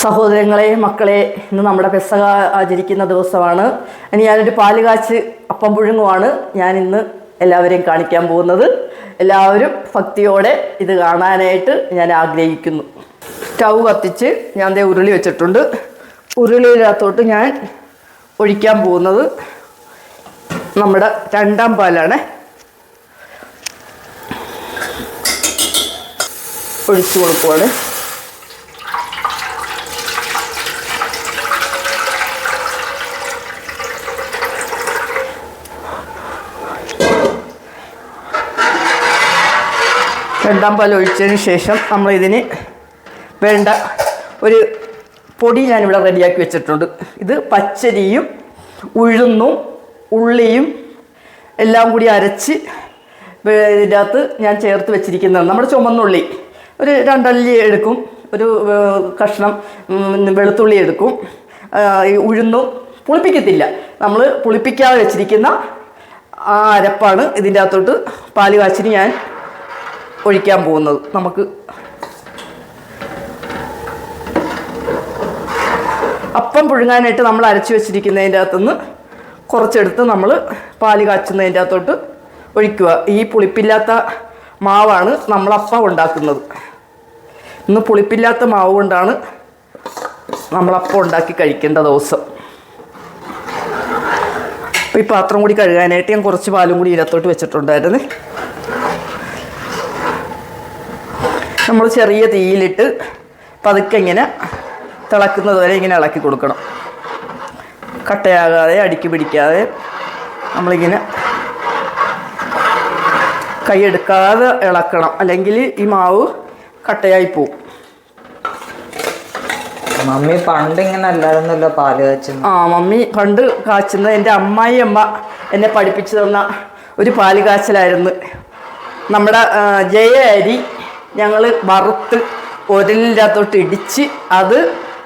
സഹോദരങ്ങളെ മക്കളെ ഇന്ന് നമ്മുടെ പെസക ആചരിക്കുന്ന ദിവസമാണ്. ഇനി ഞാനൊരു പാൽ കാച്ച് അപ്പം പുഴുങ്ങുമാണ് ഞാൻ ഇന്ന് എല്ലാവരെയും കാണിക്കാൻ പോകുന്നത്. എല്ലാവരും ഭക്തിയോടെ ഇത് കാണാനായിട്ട് ഞാൻ ആഗ്രഹിക്കുന്നു. സ്റ്റൗ കത്തിച്ച് ഞാൻ ദേ ഉരുളി വെച്ചിട്ടുണ്ട്. ഉരുളിയിലകത്തോട്ട് ഞാൻ ഒഴിക്കാൻ പോകുന്നത് നമ്മുടെ രണ്ടാം പാലാണ്. ഒഴിച്ചു കൊടുക്കുവാണ്. രണ്ടാം പാൽ ഒഴിച്ചതിന് ശേഷം നമ്മൾ ഇതിന് വേണ്ട ഒരു പൊടി ഞാനിവിടെ റെഡിയാക്കി വെച്ചിട്ടുണ്ട്. ഇത് പച്ചരിയും ഉഴുന്നും ഉള്ളിയും എല്ലാം കൂടി അരച്ച് ഇതിന്റെ അകത്ത് ഞാൻ ചേർത്ത് വെച്ചിരിക്കുന്നതാണ്. നമ്മുടെ ചുമന്നുള്ളി ഒരു രണ്ടല്ലി എടുക്കും ഒരു കഷ്ണം വെളുത്തുള്ളി എടുക്കും. ഈ ഉഴുന്നും പുളിപ്പിക്കത്തില്ല. നമ്മൾ പുളിപ്പിക്കാതെ വെച്ചിരിക്കുന്ന ആ അരപ്പാണ് ഇതിന്റെ അകത്തോട്ട് പാൽ കാച്ചിന് ഞാൻ ഒഴിക്കാൻ പോകുന്നത്. നമുക്ക് അപ്പം പുഴുങ്ങാനായിട്ട് നമ്മൾ അരച്ച് വെച്ചിരിക്കുന്നതിന്റെ അകത്തുനിന്ന് കുറച്ചെടുത്ത് നമ്മൾ പാൽ കാച്ചുന്നതിന്റെ അകത്തോട്ട് ഒഴിക്കുക. ഈ പുളിപ്പില്ലാത്ത മാവാണ് നമ്മൾ അപ്പം ഉണ്ടാക്കുന്നത്. ഇന്ന് പുളിപ്പില്ലാത്ത മാവ് കൊണ്ടാണ് നമ്മളപ്പം ഉണ്ടാക്കി കഴിക്കേണ്ട ദിവസം. അപ്പോൾ ഈ പാത്രം കൂടി കഴുകാനായിട്ട് ഞാൻ കുറച്ച് പാലും കൂടി ഇതിനകത്തോട്ട് വെച്ചിട്ടുണ്ടായിരുന്നു. നമ്മൾ ചെറിയ തീയിലിട്ട് പതുക്കെ ഇങ്ങനെ തിളക്കുന്നത് വരെ ഇങ്ങനെ ഇളക്കി കൊടുക്കണം. കട്ടയാകാതെ അടുക്കി പിടിക്കാതെ നമ്മളിങ്ങനെ കൈയെടുക്കാതെ ഇളക്കണം. അല്ലെങ്കിൽ ഈ മാവ് കട്ടയായി പോവും. മമ്മി പണ്ട് ഇങ്ങനെ അല്ലായിരുന്നല്ലോ പാൽ കാച്ചുന്നത്. ആ മമ്മി പണ്ട് കാച്ചുന്ന എന്റെ അമ്മായി അമ്മ എന്നെ പഠിപ്പിച്ചു തന്ന ഒരു പാൽ കാച്ചലായിരുന്നു. നമ്മുടെ ജയ അരി ഞങ്ങൾ വറുത്ത് ഉരലിന്റെ അകത്തോട്ട് ഇടിച്ച് അത്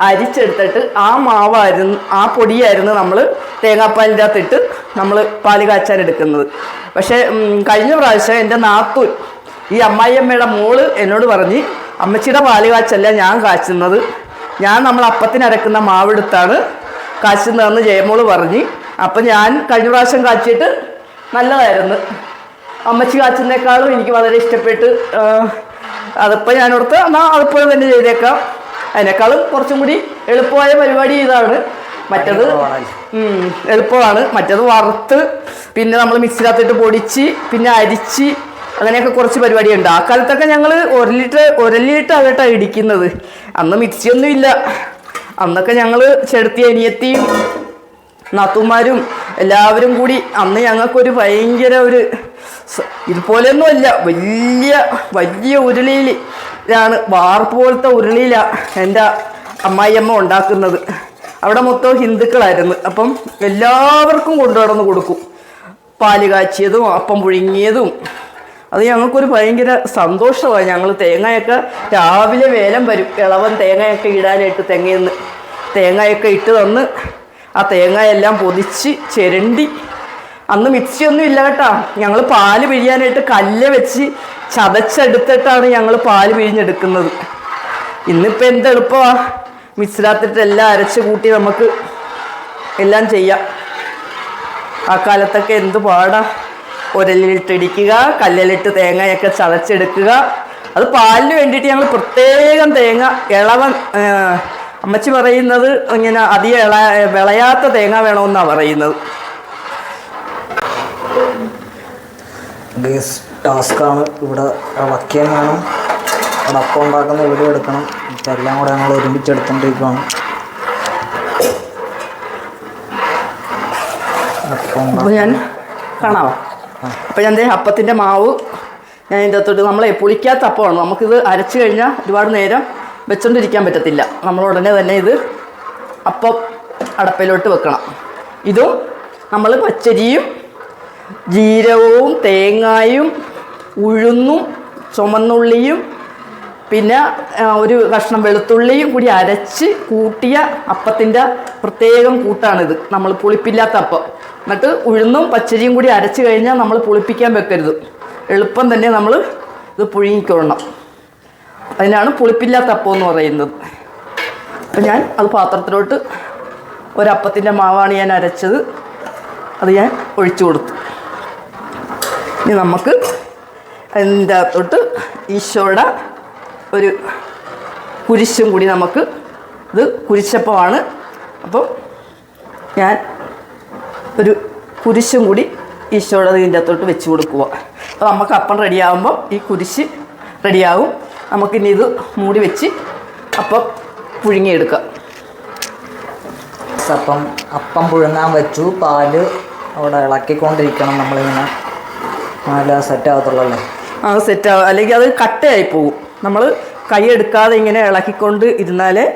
അരിച്ചെടുത്തിട്ട് ആ മാവായിരുന്നു ആ പൊടിയായിരുന്നു നമ്മൾ തേങ്ങാപ്പാലിന്റെ അകത്തിട്ട് നമ്മൾ പാൽ കാച്ചാൻ എടുക്കുന്നത്. പക്ഷേ കഴിഞ്ഞ പ്രാവശ്യം എന്റെ നാത്തൂൻ ഈ അമ്മായിയമ്മയുടെ മോൾ എന്നോട് പറഞ്ഞ് അമ്മച്ചിയുടെ പാൽ കാച്ചല്ല ഞാൻ കാച്ചുന്നത്. ഞാൻ നമ്മൾ അപ്പത്തിന് അരക്കുന്ന മാവെടുത്താണ് കാച്ചുന്നതെന്ന് ജയമോൾ പറഞ്ഞ് അപ്പം ഞാൻ കഴിഞ്ഞ പ്രാവശ്യം കാച്ചിട്ട് നല്ലതായിരുന്നു. അമ്മച്ചി കാച്ചുന്നേക്കാളും എനിക്ക് വളരെ ഇഷ്ടപ്പെട്ട് ആ, ഞാൻ ഓർത്ത് എന്നാൽ അതിപ്പോൾ തന്നെ ചെയ്തേക്കാം. അതിനേക്കാളും കുറച്ചും കൂടി എളുപ്പമായ പരിപാടി ഇതാണ്. മറ്റത് ഉം, എളുപ്പമാണ്. മറ്റത് വറുത്ത് പിന്നെ നമ്മൾ മിക്സിനകത്തിട്ട് പൊടിച്ച് പിന്നെ അരിച്ച് അങ്ങനെയൊക്കെ കുറച്ച് പരിപാടിയുണ്ട്. ആ കാലത്തൊക്കെ ഞങ്ങൾ ഒരലിട്ട് ലിറ്റർ കേട്ടോ ഇടിക്കുന്നത്. അന്ന് മിക്സിയൊന്നും ഇല്ല അന്നൊക്കെ ഞങ്ങൾ ചെടുത്തി അനിയത്തിയും നാത്തുമാരും എല്ലാവരും കൂടി അന്ന് ഞങ്ങൾക്കൊരു ഭയങ്കര ഒരു ഇതുപോലെയൊന്നുമല്ല വലിയ വലിയ ഉരുളിയിലാണ് വാർപ്പ് പോലത്തെ ഉരുളിയിലാണ് എന്റെ അമ്മായിയമ്മ ഉണ്ടാക്കുന്നത്. അവിടെ മൊത്തം ഹിന്ദുക്കളായിരുന്നു. അപ്പം എല്ലാവർക്കും കൊണ്ടുനടന്ന് കൊടുക്കും. പാൽ കാച്ചിയതും അപ്പം പുഴുങ്ങിയതും. അത് ഞങ്ങൾക്കൊരു ഭയങ്കര സന്തോഷമാണ്. ഞങ്ങൾ തേങ്ങയൊക്കെ രാവിലെ വേലം വരും. ഇളവൻ തേങ്ങയൊക്കെ ഇടാനായിട്ട് തെങ്ങയെന്ന് തേങ്ങയൊക്കെ ഇട്ട് തന്ന് ആ തേങ്ങയെല്ലാം പൊതിച്ച് ചിരണ്ടി. അന്ന് മിക്സിയൊന്നും ഇല്ല കേട്ടോ. ഞങ്ങൾ പാൽ പിഴിയാനായിട്ട് കല്ല് വെച്ച് ചതച്ചെടുത്തിട്ടാണ് ഞങ്ങൾ പാൽ പിഴിഞ്ഞെടുക്കുന്നത്. ഇന്നിപ്പോൾ എന്തെളുപ്പമാ മിക്സിനകത്തിട്ട് എല്ലാം അരച്ച് കൂട്ടി നമുക്ക് എല്ലാം ചെയ്യാം. ആ കാലത്തൊക്കെ എന്ത് പാടാ. ഉരലിലിട്ടിടിക്കുക കല്ലിലിട്ട് തേങ്ങയൊക്കെ ചതച്ചെടുക്കുക. അത് പാലിന് വേണ്ടിയിട്ട് ഞങ്ങൾ പ്രത്യേകം തേങ്ങ ഇളവൻ അമ്മച്ചി പറയുന്നത് ഇങ്ങനെ അധികം ഇള വിളയാത്ത തേങ്ങ വേണമെന്നാണ് പറയുന്നത്. ഗേസ് ടാസ്ക്കാണ് ഇവിടെ ഇളക്കിയും വേണം അവിടെ അപ്പം ഉണ്ടാക്കുന്ന ഇവിടെ എടുക്കണം. ഇപ്പം എല്ലാം കൂടെ ഞങ്ങൾ ഒരുമിച്ചെടുത്തോണ്ടിരിക്കുകയാണ് അപ്പം ഞാൻ കാണാമോ അപ്പം ഞാൻ അപ്പത്തിന്റെ മാവ് ഞാൻ ഇതിന്റെ അകത്തോട്ട് നമ്മളെ പുളിക്കാത്ത അപ്പമാണ്. നമുക്കിത് അരച്ച് കഴിഞ്ഞാൽ ഒരുപാട് നേരം വെച്ചോണ്ടിരിക്കാൻ പറ്റത്തില്ല. നമ്മൾ ഉടനെ തന്നെ ഇത് അപ്പം അടപ്പയിലോട്ട് വെക്കണം. ഇതും നമ്മൾ പച്ചരിയും ജീരകവും തേങ്ങായും ഉഴുന്നും ചുമന്നുള്ളിയും പിന്നെ ഒരു കഷ്ണം വെളുത്തുള്ളിയും കൂടി അരച്ച് കൂട്ടിയ അപ്പത്തിന്റെ പ്രത്യേകം കൂട്ടാണിത്. നമ്മൾ പുളിപ്പില്ലാത്ത അപ്പം. എന്നിട്ട് ഉഴുന്നും പച്ചരിയും കൂടി അരച്ച് കഴിഞ്ഞാൽ നമ്മൾ പുളിപ്പിക്കാൻ വെക്കരുത്. എളുപ്പം തന്നെ നമ്മൾ ഇത് പുഴുങ്ങിക്കൊള്ളണം. അതിനാണ് പുളിപ്പില്ലാത്ത അപ്പം എന്ന് പറയുന്നത്. അപ്പം ഞാൻ അത് പാത്രത്തിലോട്ട് ഒരപ്പത്തിന്റെ മാവാണ് ഞാൻ അരച്ചത്. അത് ഞാൻ ഒഴിച്ചു കൊടുത്തു. ഇനി നമുക്ക് അതിന്റെ അകത്തോട്ട് ഈശോയുടെ ഒരു കുരിശും കൂടി നമുക്ക് ഇത് കുരിശപ്പമാണ്. അപ്പം ഞാൻ ഒരു കുരിശും കൂടി ഈശോയുടെ ഇതിന്റെ അകത്തോട്ട് വെച്ച് കൊടുക്കുക അപ്പോൾ നമുക്ക് അപ്പം റെഡിയാകുമ്പോൾ ഈ കുരിശ് റെഡിയാവും നമുക്കിനി ഇത് മൂടി വെച്ച് അപ്പം പുഴുങ്ങിയെടുക്കാം. അപ്പം അപ്പം പുഴുങ്ങാൻ വെച്ചു. പാൽ അവിടെ ഇളക്കിക്കൊണ്ടിരിക്കണം നമ്മളിങ്ങനെ. നല്ല സെറ്റ് ആകത്തുള്ളല്ലേ. ആ സെറ്റ് ആവും അല്ലെങ്കിൽ അത് കട്ടയായി പോകും നമ്മൾ കൈയെടുക്കാതെ ഇങ്ങനെ ഇളക്കിക്കൊണ്ട് ഇരുന്നാലേ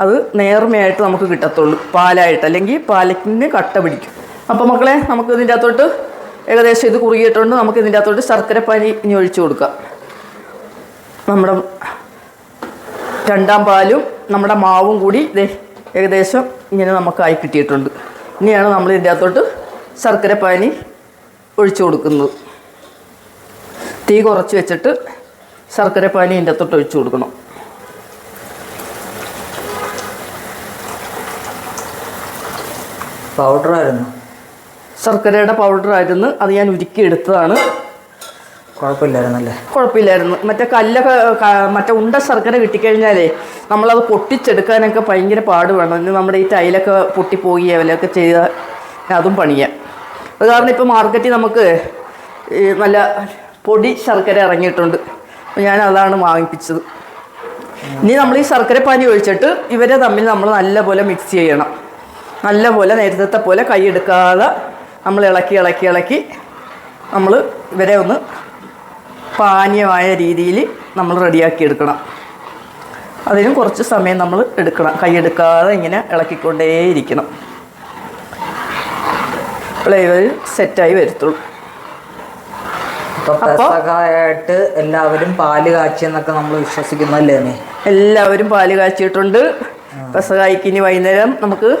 അത് നേർമയായിട്ട് നമുക്ക് കിട്ടത്തുള്ളൂ. പാലായിട്ട് അല്ലെങ്കിൽ പാലക്കിന് കട്ട പിടിക്കും. അപ്പോൾ മക്കളെ നമുക്ക് ഇതിന്റെ അകത്തോട്ട് ഏകദേശം ഇത് കുറുകിയിട്ടുണ്ട്. നമുക്ക് ഇതിന്റെ അകത്തോട്ട് ശർക്കര പനി ഇനി ഒഴിച്ചു കൊടുക്കാം. നമ്മുടെ രണ്ടാം പാലും നമ്മുടെ മാവും കൂടി ഏകദേശം ഇങ്ങനെ നമുക്കായി കിട്ടിയിട്ടുണ്ട്. ഇനിയാണ് നമ്മൾ ഇതിന്റെ അകത്തോട്ട് ശർക്കര പാനി ഒഴിച്ചു കൊടുക്കുന്നത്. തീ കുറച്ച് വെച്ചിട്ട് ശർക്കര പാനി ഇതിന്റെ അകത്തോട്ട് ഒഴിച്ചു കൊടുക്കണം. പൗഡറായിരുന്നു ശർക്കരയുടെ പൗഡർ ആയിരുന്നു. അത് ഞാൻ ഉരുക്കി എടുത്തതാണ് കുഴപ്പമില്ലായിരുന്നു. മറ്റേ കല്ലൊക്കെ മറ്റേ ഉണ്ട ശർക്കര കിട്ടിക്കഴിഞ്ഞാലേ നമ്മളത് പൊട്ടിച്ചെടുക്കാനൊക്കെ ഭയങ്കര പാട് വേണം ഇന്ന് നമ്മുടെ ഈ ടൈലൊക്കെ പൊട്ടിപ്പോയി അവലൊക്കെ ചെയ്ത അതും പണിയാം. അത് കാരണം ഇപ്പോൾ മാർക്കറ്റിൽ നമുക്ക് നല്ല പൊടി ശർക്കര ഇറങ്ങിയിട്ടുണ്ട്. അപ്പോൾ ഞാൻ അതാണ് വാങ്ങിപ്പിച്ചത്. ഇനി നമ്മൾ ഈ ശർക്കര പാനി ഒഴിച്ചിട്ട് ഇവരെ തമ്മിൽ നമ്മൾ നല്ലപോലെ മിക്സ് ചെയ്യണം. നല്ലപോലെ നേരത്തെ പോലെ കൈ എടുക്കാതെ നമ്മൾ ഇളക്കി ഇളക്കി ഇളക്കി നമ്മൾ ഇവരെ ഒന്ന് പാനീയമായ രീതിയിൽ നമ്മൾ റെഡിയാക്കി എടുക്കണം. അതിനും കുറച്ച് സമയം നമ്മൾ എടുക്കണം. കൈയെടുക്കാതെ ഇങ്ങനെ ഇളക്കിക്കൊണ്ടേയിരിക്കണം. ഫ്ലേവർ സെറ്റായി വരത്തുള്ളൂ. ായിട്ട് എല്ലാവരും പാൽ കാച്ചി എന്നൊക്കെ നമ്മൾ വിശ്വസിക്കുന്നല്ലേ എല്ലാവരും പാൽ കാച്ചിയിട്ടുണ്ട്. പെസകായ്ക്ക് ഇനി വൈകുന്നേരം നമുക്ക്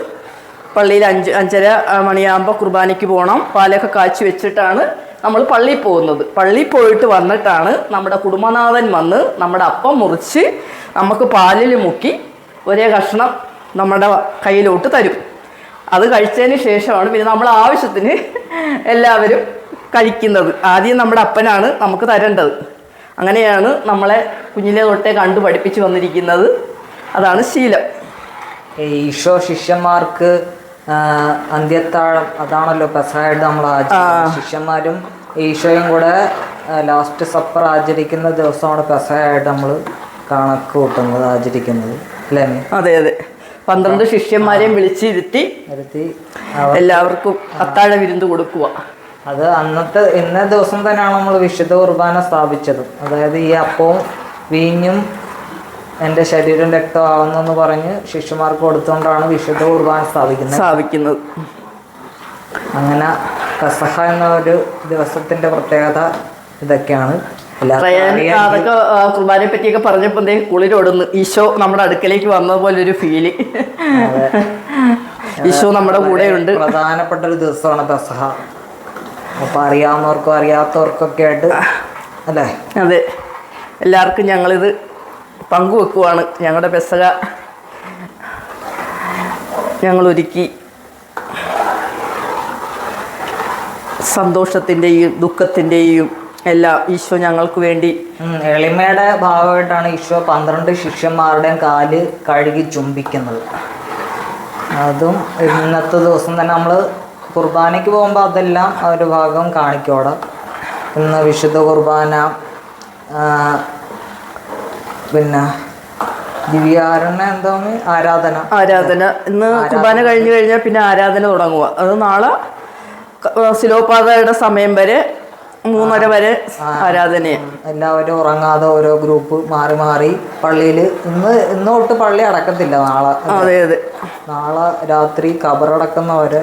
പള്ളിയിൽ അഞ്ച് അഞ്ചര മണിയാകുമ്പോൾ കുർബാനയ്ക്ക് പോകണം പാലൊക്കെ കാച്ചി വെച്ചിട്ടാണ് നമ്മൾ പള്ളിയിൽ പോകുന്നത്. പള്ളിയിൽ പോയിട്ട് വന്നിട്ടാണ് നമ്മുടെ കുടുംബനാഥൻ വന്ന് നമ്മുടെ അപ്പം മുറിച്ച് നമുക്ക് പാലിൽ മുക്കി ഒരേ കഷ്ണം നമ്മുടെ കയ്യിലോട്ട് തരും. അത് കഴിച്ചതിന് ശേഷമാണ് പിന്നെ നമ്മൾ ആവശ്യത്തിന് എല്ലാവരും കഴിക്കുന്നത്. ആദ്യം നമ്മുടെ അപ്പനാണ് നമുക്ക് തരേണ്ടത്. അങ്ങനെയാണ് നമ്മളെ കുഞ്ഞിലെ തൊട്ടേ കണ്ടു പഠിപ്പിച്ചു വന്നിരിക്കുന്നത്. അതാണ് ശീലം. ഈശോ ശിഷ്യന്മാർക്ക് അന്ത്യത്താഴം അതാണല്ലോ പെസഹായിട്ട് നമ്മൾ ശിഷ്യന്മാരും ഈശോയും കൂടെ ലാസ്റ്റ് സപ്പർ ആചരിക്കുന്ന ദിവസമാണ് പെസഹായിട്ട് നമ്മൾ കണക്ക് കൂട്ടുന്നത് ആചരിക്കുന്നത്. അല്ലേ അതെ അതെ. പന്ത്രണ്ട് ശിഷ്യന്മാരെയും വിളിച്ചിരുത്തി എല്ലാവർക്കും അത്താഴ വിരുന്ന് കൊടുക്കുക അത് അന്നത്തെ ഇന്ന ദിവസം തന്നെയാണ് നമ്മൾ വിശുദ്ധ കുർബാന സ്ഥാപിച്ചത്. അതായത് ഈ അപ്പവും വീഞ്ഞും എന്റെ ശരീരം രക്തമാകുന്നെന്ന് പറഞ്ഞ് ശിഷ്യന്മാർക്ക് കൊടുത്തുകൊണ്ടാണ് വിശുദ്ധ കുർബാന സ്ഥാപിക്കുന്നത്. സ്ഥാപിക്കുന്നത്. അങ്ങനെ കസഹ എന്ന ഒരു ദിവസത്തിന്റെ പ്രത്യേകത ഇതൊക്കെയാണ്. കുർബാനെ അതൊക്കെ ആ, കുർബാനയെ പറ്റിയൊക്കെ പറഞ്ഞപ്പോ എന്തേ കുളിരോടുന്നു ഈശോ നമ്മുടെ അടുക്കലേക്ക് വന്ന പോലെ ഒരു ഫീൽ ഈശോ നമ്മുടെ കൂടെ ഉണ്ട് പ്രധാനപ്പെട്ട ഒരു ദിവസമാണ് പെസഹ അപ്പൊ അറിയാവുന്നവർക്കും അറിയാത്തവർക്കൊക്കെ ആയിട്ട് അല്ലേ? അതെ. എല്ലാവർക്കും ഞങ്ങളിത് പങ്കുവെക്കുവാണ് ഞങ്ങളുടെ പെസക. ഞങ്ങൾ ഒരുക്കി സന്തോഷത്തിന്റെയും ദുഃഖത്തിന്റെയും എല്ലാം ഈശോ ഞങ്ങൾക്ക് വേണ്ടി. എളിമയുടെ ഭാഗമായിട്ടാണ് ഈശോ പന്ത്രണ്ട് ശിഷ്യന്മാരുടെയും കാൽ കഴുകി ചുംബിക്കുന്നത്. അതും ഇന്നത്തെ ദിവസം തന്നെ നമ്മൾ കുർബാനയ്ക്ക് പോകുമ്പോൾ അതെല്ലാം ഒരു ഭാഗം കാണിക്കോടെ ഇന്ന് വിശുദ്ധ കുർബാന പിന്നെ ദിവ്യാരണ എന്താണ് ആരാധന. ആരാധന. ഇന്ന് കുർബാന കഴിഞ്ഞു കഴിഞ്ഞാൽ പിന്നെ ആരാധന തുടങ്ങുക. അത് നാളെ സിലോപാതയുടെ സമയം വരെ മൂന്നര വരെ ആരാധനയാണ് എല്ലാവരും ഉറങ്ങാതെ ഓരോ ഗ്രൂപ്പ് മാറി മാറി പള്ളിയിൽ ഇന്ന് ഇന്ന് തൊട്ട് പള്ളി അടക്കത്തില്ല നാളെ. അതെ അതെ. നാളെ രാത്രി കബറടക്കുന്നവരെ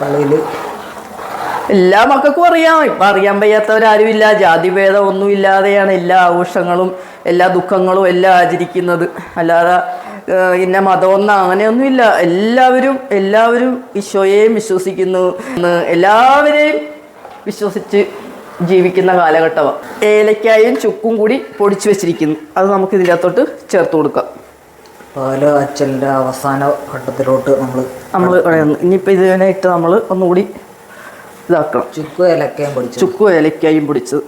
പള്ളിയിൽ എല്ലാ മക്കൾക്കും അറിയാം. ഇപ്പം അറിയാൻ വയ്യാത്തവരാരുമില്ല. ജാതിഭേദം ഒന്നുമില്ലാതെയാണ് എല്ലാ ആഘോഷങ്ങളും എല്ലാ ദുഃഖങ്ങളും എല്ലാം ആചരിക്കുന്നത്. അല്ലാതെ ഇന്ന മതമൊന്നും അങ്ങനെയൊന്നുമില്ല. എല്ലാവരും എല്ലാവരും ഈശോയെയും വിശ്വസിക്കുന്നു. എല്ലാവരെയും വിശ്വസിച്ച് ജീവിക്കുന്ന കാലഘട്ടമാണ് ഏലക്കായും ചുക്കും കൂടി പൊടിച്ചു വെച്ചിരിക്കുന്നു. അത് നമുക്ക് ഇതിനകത്തോട്ട് ചേർത്ത് കൊടുക്കാം. പാൽ അച്ചലിന്റെ അവസാന ഘട്ടത്തിലോട്ട് നമ്മൾ നമ്മൾ ഇനിയിപ്പോൾ ഇതിനെ ഇട്ട് നമ്മൾ ഒന്നുകൂടി ഇതാക്കണം ചുക്കും ഏലക്കയും പൊടിച്ചു ചുക്കും ഏലക്കായും പൊടിച്ചത്.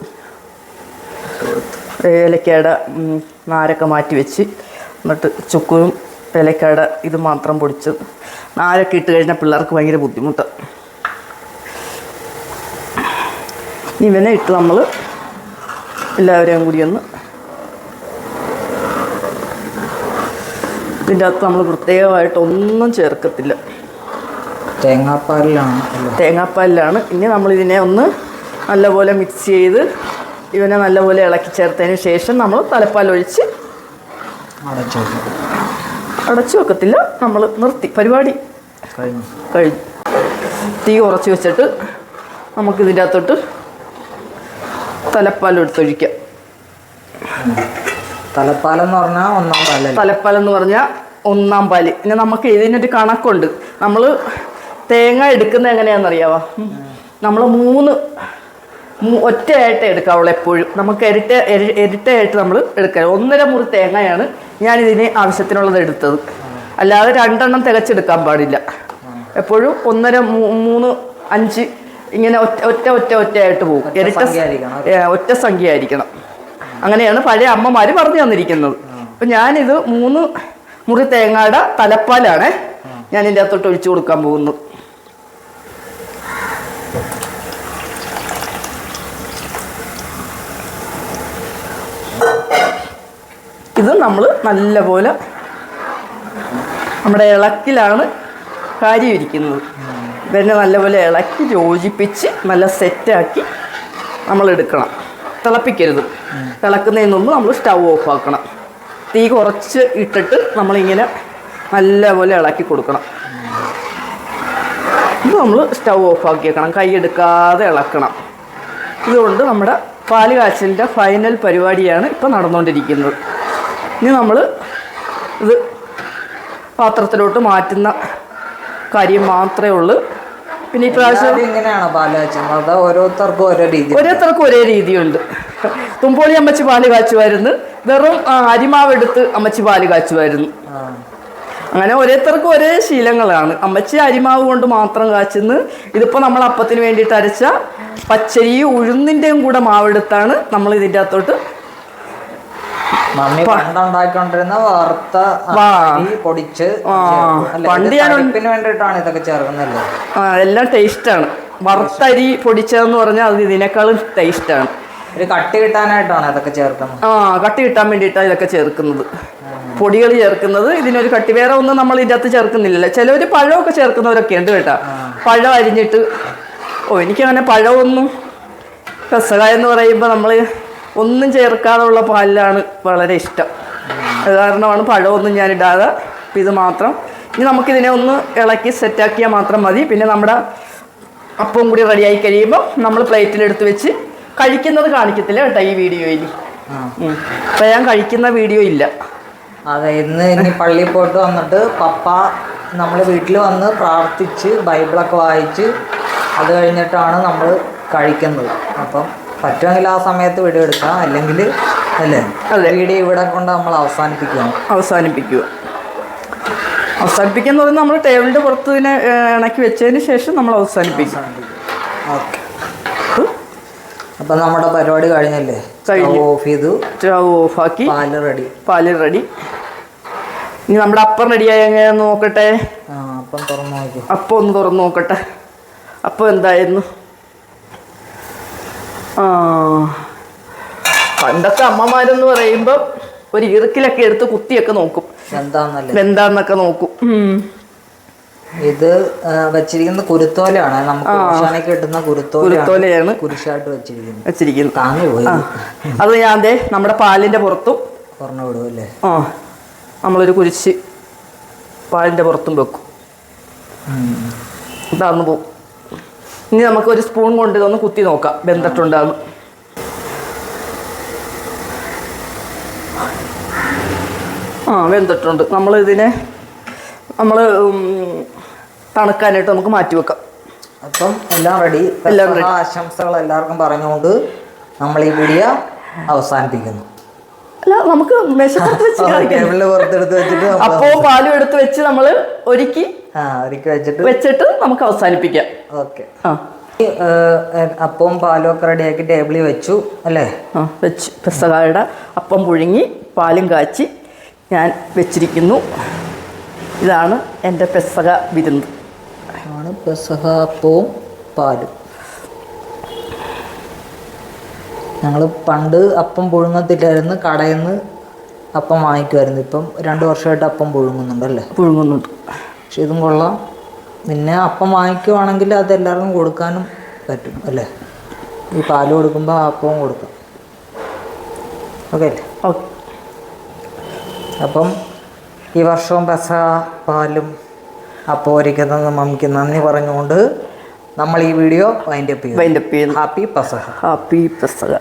ഏലക്കയുടെ നാരൊക്കെ മാറ്റി വെച്ച് എന്നിട്ട് ചുക്കും ഏലക്കയുടെ ഇത് മാത്രം പൊടിച്ചത്. നാരൊക്കെ ഇട്ട് കഴിഞ്ഞാൽ പിള്ളേർക്ക് ഭയങ്കര ബുദ്ധിമുട്ടാണ് ഇവനെ ഇട്ട് നമ്മൾ എല്ലാവരെയും കൂടി ഒന്ന് ഇതിന്റെ അകത്ത് നമ്മൾ പ്രത്യേകമായിട്ടൊന്നും ചേർക്കത്തില്ല. തേങ്ങാപ്പാലിലാണ്. തേങ്ങാപ്പാലിലാണ്. ഇനി നമ്മളിതിനെ ഒന്ന് നല്ലപോലെ മിക്സ് ചെയ്ത് ഇവനെ നല്ലപോലെ ഇളക്കി ചേർത്തതിന് ശേഷം നമ്മൾ തലപ്പാൽ ഒഴിച്ച് അടച്ചു വെക്കും. അടച്ചു വെക്കത്തില്ല. നമ്മൾ നിർത്തി. പരിപാടി കഴിഞ്ഞു. കഴിഞ്ഞു. തീ കുറച്ച് വെച്ചിട്ട് നമുക്കിതിന്റെ അകത്തോട്ട് തലപ്പാൽ എടുത്തൊഴിക്കാം. തലപ്പാലെന്ന് പറഞ്ഞാൽ ഒന്നാം പാൽ തലപ്പാലെന്ന് പറഞ്ഞാൽ ഒന്നാം പാൽ. പിന്നെ നമുക്ക് ഇതിനൊരു കണക്കുണ്ട്. നമ്മൾ തേങ്ങ എടുക്കുന്നത് എങ്ങനെയാണെന്നറിയാവോ? നമ്മൾ മൂന്ന് ഒറ്റയായിട്ട് എടുക്കാവുള്ളൂ എപ്പോഴും. നമുക്ക് ഇരട്ട ഇര- ഇരട്ടയായിട്ട് നമ്മൾ എടുക്കുക ഒന്നര മുറി തേങ്ങയാണ് ഞാൻ ഇതിന് ആവശ്യത്തിനുള്ളത് എടുത്തത്. അല്ലാതെ രണ്ടെണ്ണം തികച്ചെടുക്കാൻ പാടില്ല. എപ്പോഴും ഒന്നര മൂന്ന് അഞ്ച് ഇങ്ങനെ ഒറ്റ ഒറ്റ ഒറ്റ ഒറ്റയായിട്ട് പോകും. ഒറ്റ ഇരട്ട സംഖ്യ ആയിരിക്കണം. ഒറ്റ സംഖ്യ ആയിരിക്കണം അങ്ങനെയാണ് പഴയ അമ്മമാർ പറഞ്ഞു തന്നിരിക്കുന്നത്. അപ്പം ഞാനിത് മൂന്ന് മുറി തേങ്ങയുടെ തലപ്പാലാണ് ഞാൻ ഇതിന്റെ അകത്തോട്ട് ഒഴിച്ചു കൊടുക്കാൻ പോകുന്നത്. ഇത് നമ്മൾ നല്ലപോലെ നമ്മുടെ ഇളക്കിലാണ് കാര്യം ഇരിക്കുന്നത് ഇതിനെ നല്ലപോലെ ഇളക്കി യോജിപ്പിച്ച് നല്ല സെറ്റാക്കി നമ്മൾ എടുക്കണം തിളപ്പിക്കരുത്. തിളക്കുന്നതിന് മുമ്പ് നമ്മൾ സ്റ്റൗ ഓഫ് ആക്കണം. തീ കുറച്ച് ഇട്ടിട്ട് നമ്മളിങ്ങനെ നല്ലപോലെ ഇളക്കി കൊടുക്കണം. ഇത് നമ്മൾ സ്റ്റൗ ഓഫ് ആക്കി വെക്കണം. കൈ എടുക്കാതെ ഇളക്കണം. ഇതുകൊണ്ട് നമ്മുടെ പാൽ കാച്ചലിന്റെ ഫൈനൽ പരിപാടിയാണ് ഇപ്പോൾ നടന്നുകൊണ്ടിരിക്കുന്നത് ഇനി നമ്മൾ ഇത് പാത്രത്തിലോട്ട് മാറ്റുന്ന കാര്യം മാത്രമേ ഉള്ളൂ. പിന്നെ ഈ പ്രാവശ്യം എല്ലാവരും ഇങ്ങനെയാണോ പാൽ കാച്ചുന്നത് ഓരോരുത്തർക്കും ഓരോ രീതി ഓരോരുത്തർക്കും ഒരേ രീതിയുണ്ട്. തുമ്പോളി അമ്മച്ചി പാൽ കാച്ചുമായിരുന്നു വെറും അരിമാവെടുത്ത് അമ്മച്ചി പാൽ കാച്ചുമായിരുന്നു അങ്ങനെ ഓരോരുത്തർക്കും ഒരേ ശീലങ്ങളാണ്. അമ്മച്ചി അരിമാവ് കൊണ്ട് മാത്രം കാച്ചുന്നു. ഇതിപ്പോൾ നമ്മൾ അപ്പത്തിന് വേണ്ടിയിട്ട് അരച്ച പച്ചരി ഉഴുന്നിന്റെയും കൂടെ മാവെടുത്താണ് നമ്മൾ ഇതിന്റെ അകത്തോട്ട് മമ്മി പണ്ടുണ്ടാക്കിക്കൊണ്ടിരുന്ന വറുത്ത പൊടിച്ച്? പണ്ട് ഞാൻ വേണ്ടിയിട്ടാണ് ഇതൊക്കെ ചേർക്കുന്നല്ലേ? ആ, എല്ലാം ടേസ്റ്റാണ്. വറുത്തരി പൊടിച്ചതെന്ന് പറഞ്ഞാൽ അത് ഇതിനേക്കാളും ടേസ്റ്റാണ്. ഒരു കട്ടി കിട്ടാനായിട്ടാണ് ഇതൊക്കെ ചേർക്കുന്നത്. ആ കട്ടി കിട്ടാൻ വേണ്ടിയിട്ടാണ് ഇതൊക്കെ ചേർക്കുന്നത്. പൊടികൾ ചേർക്കുന്നത് ഇതിനൊരു കട്ടി. വേറെ ഒന്നും നമ്മൾ ഇതിന്റെ അകത്ത് ചേർക്കുന്നില്ല ചിലവർ പഴമൊക്കെ ചേർക്കുന്നവരൊക്കെ ഉണ്ട് കേട്ടോ. പഴം അരിഞ്ഞിട്ട്. ഓ എനിക്കങ്ങനെ പഴമൊന്നും പെസക എന്ന് പറയുമ്പോൾ നമ്മൾ ഒന്നും ചേർക്കാതുള്ള പാലിലാണ് വളരെ ഇഷ്ടം. അത് കാരണമാണ് പഴമൊന്നും ഞാൻ ഇടാതെ ഇത് മാത്രം. ഇനി നമുക്കിതിനെ ഒന്ന് ഇളക്കി സെറ്റാക്കിയാൽ മാത്രം മതി. പിന്നെ നമ്മുടെ അപ്പവും കൂടി റെഡിയായി കഴിയുമ്പോൾ നമ്മൾ പ്ലേറ്റിലെടുത്ത് വെച്ച് കഴിക്കുന്നത് കാണിക്കത്തില്ല കേട്ടോ ഈ വീഡിയോയിൽ. അപ്പം ഞാൻ കഴിക്കുന്ന വീഡിയോ ഇല്ല. അതെ ഇന്ന് ഇനി പള്ളിയിൽ പോയിട്ട് വന്നിട്ട് പപ്പ നമ്മൾ വീട്ടിൽ വന്ന് പ്രാർത്ഥിച്ച് ബൈബിളൊക്കെ വായിച്ച് അത് കഴിഞ്ഞിട്ടാണ് നമ്മൾ കഴിക്കുന്നത്. അപ്പം പറ്റുമെങ്കിൽ ആ സമയത്ത് വീഡിയോ എടുക്കാം. അല്ലെങ്കിൽ അല്ലേ? അതെ. വീഡിയോ ഇവിടെ കൊണ്ട് നമ്മൾ അവസാനിപ്പിക്കുക അവസാനിപ്പിക്കുക. അവസാനിപ്പിക്കുക എന്ന് പറയുന്നത് നമ്മൾ ടേബിളിന്റെ പുറത്ത് ഇതിനെ ഇണക്കി വെച്ചതിന് ശേഷം നമ്മൾ അവസാനിപ്പിക്കും. ഓക്കെ. അപ്പം നമ്മുടെ പരിപാടി കഴിഞ്ഞല്ലേ? കഴിഞ്ഞു. ഓഫ് ചെയ്തു. സ്റ്റവ് ഓഫാക്കി പാൽ റെഡി. പാൽ റെഡി. ഇനി നമ്മുടെ അപ്പം റെഡിയായി എങ്ങനെയാന്ന് നോക്കട്ടെ. അപ്പം തുറന്നു നോക്കൂ. അപ്പം ഒന്ന് തുറന്നു നോക്കട്ടെ. അപ്പം എന്തായിരുന്നു? ആ. പണ്ടത്തെ അമ്മമാരെന്ന് പറയുമ്പോൾ ഒരു ഇറുക്കിലൊക്കെ എടുത്ത് കുത്തിയൊക്കെ നോക്കും. എന്താന്നല്ലേ? എന്താന്നൊക്കെ നോക്കും. ഇത് വെച്ചിരിക്കുന്ന വെച്ചിരിക്കുന്നത് കുരുത്തോലയാണ് നമുക്ക് കുരിശാനൊക്കെ കിട്ടുന്ന കുരുത്തോലയാണ് കുരുത്തോലയാണ്. കുരിശായിട്ട് വെച്ചിരിക്കുന്നത്. വെച്ചിരിക്കുന്നത്. താങ്ങി പോയി. അത് ഞാൻ അതെ നമ്മുടെ പാലിന്റെ പുറത്തും പറഞ്ഞു വിടും അല്ലേ ആ. നമ്മളൊരു കുരിശ് പാലിന്റെ പുറത്തും വെക്കും. ഇതാന്ന് പോവും. ഇനി നമുക്ക് ഒരു സ്പൂൺ കൊണ്ട് ഇതൊന്ന് കുത്തി നോക്കാം. വെന്തിട്ടുണ്ടാകും ആ വെന്തിട്ടുണ്ട്. നമ്മൾ ഇതിനെ നമ്മൾ തണുക്കാനായിട്ട് നമുക്ക് മാറ്റി വെക്കാം. അപ്പം എല്ലാം റെഡി എല്ലാം. ആശംസകൾ എല്ലാവർക്കും പറഞ്ഞുകൊണ്ട് നമ്മൾ ഈ വീഡിയോ അവസാനിപ്പിക്കുന്നു. അല്ല നമുക്ക് ടേബിളിൽ പുറത്തെടുത്ത് വെച്ചിട്ട് പാലും എടുത്ത് വെച്ച് നമ്മൾ ഒരുക്കി ഒരുക്കി വെച്ചിട്ട് വെച്ചിട്ട് നമുക്ക് അവസാനിപ്പിക്കാം. ഓക്കെ. ആ. അപ്പവും പാലും ഒക്കെ റെഡിയാക്കി ടേബിളിൽ വെച്ചു അല്ലേ? വെച്ചു വെച്ച്. പെസകായുടെ അപ്പം പുഴുങ്ങി പാലും കാച്ചി ഞാൻ വെച്ചിരിക്കുന്നു. ഇതാണ് എന്റെ പെസക വിരുന്ന്. ആണ് പെസക അപ്പവും പാലും. ഞങ്ങൾ പണ്ട് അപ്പം പുഴുങ്ങത്തില്ലായിരുന്നു കടയിൽ നിന്ന് അപ്പം വാങ്ങിക്കുമായിരുന്നു ഇപ്പം രണ്ട് വർഷമായിട്ട് അപ്പം പുഴുങ്ങുന്നുണ്ടല്ലേ പുഴുങ്ങുന്നുണ്ട്. പക്ഷെ ഇതും കൊള്ളാം. പിന്നെ അപ്പം വാങ്ങിക്കുവാണെങ്കിൽ അത് എല്ലാവർക്കും കൊടുക്കാനും പറ്റും അല്ലേ? ഈ പാൽ കൊടുക്കുമ്പോൾ അപ്പവും കൊടുക്കാം. ഓക്കെ അല്ലേ ഓക്കെ. അപ്പം ഈ വർഷവും പെസ പാലും അപ്പോൾ ഒരുക്കുന്നത് മമ്മിക്ക് നന്ദി പറഞ്ഞുകൊണ്ട് നമ്മൾ ഈ വീഡിയോ വൈൻഡപ്പ് ചെയ്യും wind up happy Pesaha happy Pesaha